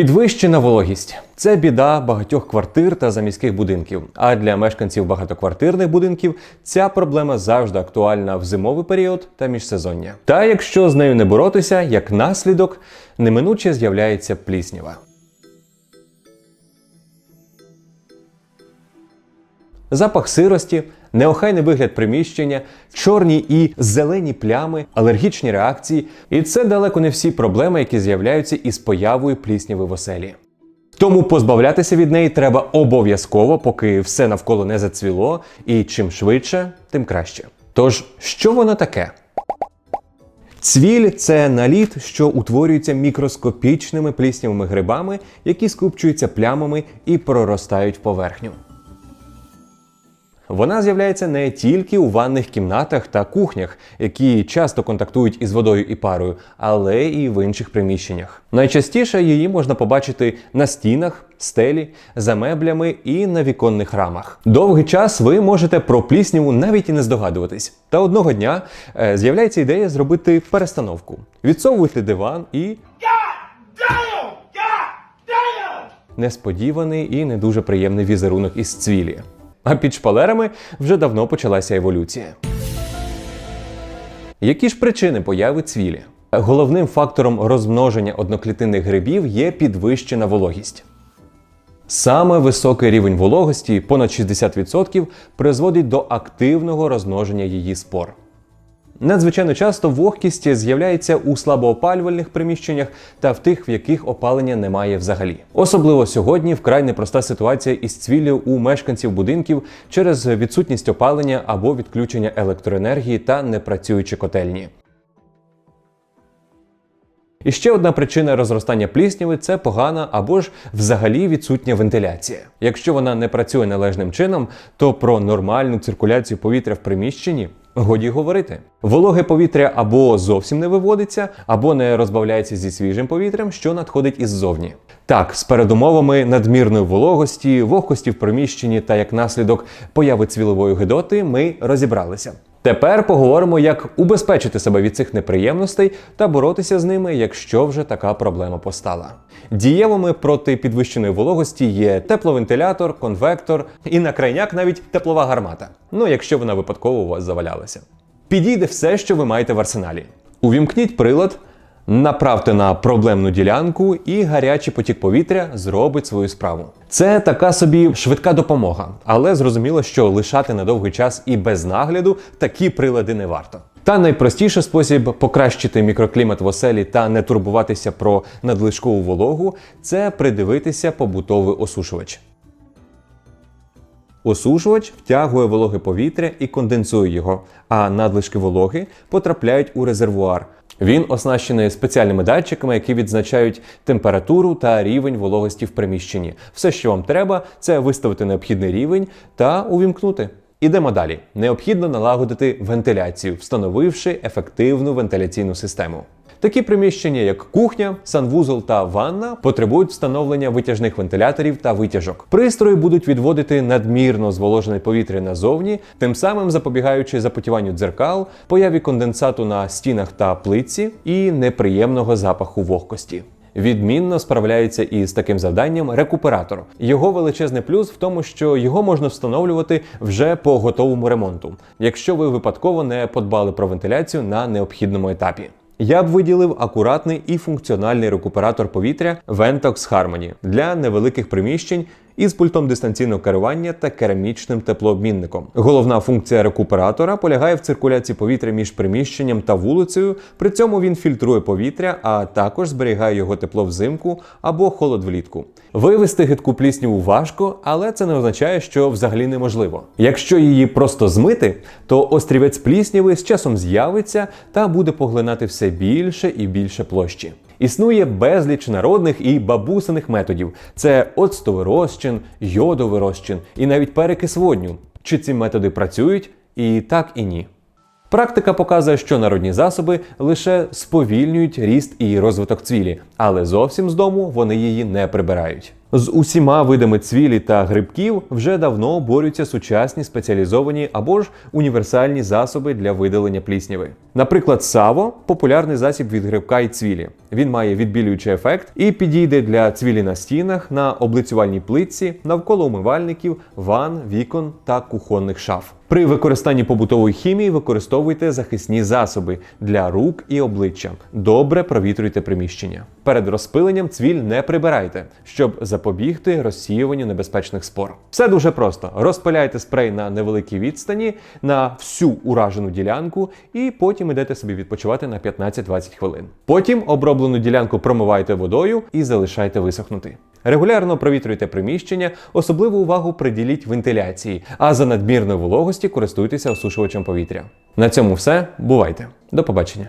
Підвищена вологість це біда багатьох квартир та заміських будинків. А для мешканців багатоквартирних будинків ця проблема завжди актуальна в зимовий період та міжсезоння. Та якщо з нею не боротися, як наслідок неминуче з'являється пліснява. Запах сирості, неохайний вигляд приміщення, чорні і зелені плями, алергічні реакції. І це далеко не всі проблеми, які з'являються із появою плісняви в оселі. Тому позбавлятися від неї треба обов'язково, поки все навколо не зацвіло, і чим швидше, тим краще. Тож, що воно таке? Цвіль це наліт, що утворюється мікроскопічними пліснявими грибами, які скупчуються плямами і проростають поверхню. Вона з'являється не тільки у ванних кімнатах та кухнях, які часто контактують із водою і парою, але і в інших приміщеннях. Найчастіше її можна побачити на стінах, стелі, за меблями і на віконних рамах. Довгий час ви можете про плісняву навіть і не здогадуватись. Та одного дня е, з'являється ідея зробити перестановку. Відсовуйте диван і несподіваний і не дуже приємний візерунок із цвілі. А під шпалерами вже давно почалася еволюція. Які ж причини появи цвілі? Головним фактором розмноження одноклітинних грибів є підвищена вологість. Саме високий рівень вологості, понад 60%, призводить до активного розмноження її спор. Надзвичайно часто вогкість з'являється у слабоопалювальних приміщеннях та в тих, в яких опалення немає взагалі. Особливо сьогодні вкрай непроста ситуація із цвіллю у мешканців будинків через відсутність опалення або відключення електроенергії та непрацюючі котельні. І ще одна причина розростання плісняви це погана або ж взагалі відсутня вентиляція. Якщо вона не працює належним чином, то про нормальну циркуляцію повітря в приміщенні годі говорити. Вологе повітря або зовсім не виводиться, або не розбавляється зі свіжим повітрям, що надходить іззовні. Так, з передумовами надмірної вологості, вогкості в приміщенні та як наслідок появи цвілової гидоти ми розібралися. Тепер поговоримо, як убезпечити себе від цих неприємностей та боротися з ними, якщо вже така проблема постала. Дієвими проти підвищеної вологості є тепловентилятор, конвектор і на крайняк навіть теплова гармата. Ну, якщо вона випадково у вас завалялася. Підійде все, що ви маєте в арсеналі. Увімкніть прилад, направте на проблемну ділянку, і гарячий потік повітря зробить свою справу. Це така собі швидка допомога, але зрозуміло, що лишати на довгий час і без нагляду такі прилади не варто. Та найпростіший спосіб покращити мікроклімат в оселі та не турбуватися про надлишкову вологу це придивитися побутовий осушувач. Осушувач втягує вологе повітря і конденсує його, а надлишки вологи потрапляють у резервуар. Він оснащений спеціальними датчиками, які відзначають температуру та рівень вологості в приміщенні. Все, що вам треба, це виставити необхідний рівень та увімкнути. Ідемо далі. Необхідно налагодити вентиляцію, встановивши ефективну вентиляційну систему. Такі приміщення, як кухня, санвузол та ванна, потребують встановлення витяжних вентиляторів та витяжок. Пристрої будуть відводити надмірно зволожене повітря назовні, тим самим запобігаючи запотіванню дзеркал, появі конденсату на стінах та плитці і неприємного запаху вогкості. Відмінно справляється із таким завданням рекуператор. Його величезний плюс в тому, що його можна встановлювати вже по готовому ремонту, якщо ви випадково не подбали про вентиляцію на необхідному етапі. Я б виділив акуратний і функціональний рекуператор повітря Ventox Harmony для невеликих приміщень із пультом дистанційного керування та керамічним теплообмінником. Головна функція рекуператора полягає в циркуляції повітря між приміщенням та вулицею. При цьому він фільтрує повітря, а також зберігає його тепло взимку або холод влітку. Вивести гидку плісняву важко, але це не означає, що взагалі неможливо. Якщо її просто змити, то острівець плісняви з часом з'явиться та буде поглинати все більше і більше площі. Існує безліч народних і бабусиних методів: це оцтовий розчин, і навіть перекис водню. Чи ці методи працюють? І так, і ні. Практика показує, що народні засоби лише сповільнюють ріст і розвиток цвілі, але зовсім з дому вони її не прибирають. З усіма видами цвілі та грибків вже давно борються сучасні спеціалізовані або ж універсальні засоби для видалення плісняви. Наприклад, Саво популярний засіб від грибка і цвілі. Він має відбілюючий ефект і підійде для цвілі на стінах, на облицювальній плитці, навколо умивальників, ван, вікон та кухонних шаф. При використанні побутової хімії використовуйте захисні засоби для рук і обличчя. Добре провітрюйте приміщення. Перед розпиленням цвіль не прибирайте, щоб запобігти розсіюванню небезпечних спор. Все дуже просто: розпиляйте спрей на невеликій відстані на всю уражену ділянку, і потім ідете собі відпочивати на 15-20 хвилин. Потім оброблену ділянку промивайте водою і залишайте висохнути. Регулярно провітрюйте приміщення, особливу увагу приділіть вентиляції, а за надмірної вологості користуйтеся осушувачем повітря. На цьому все. Бувайте. До побачення.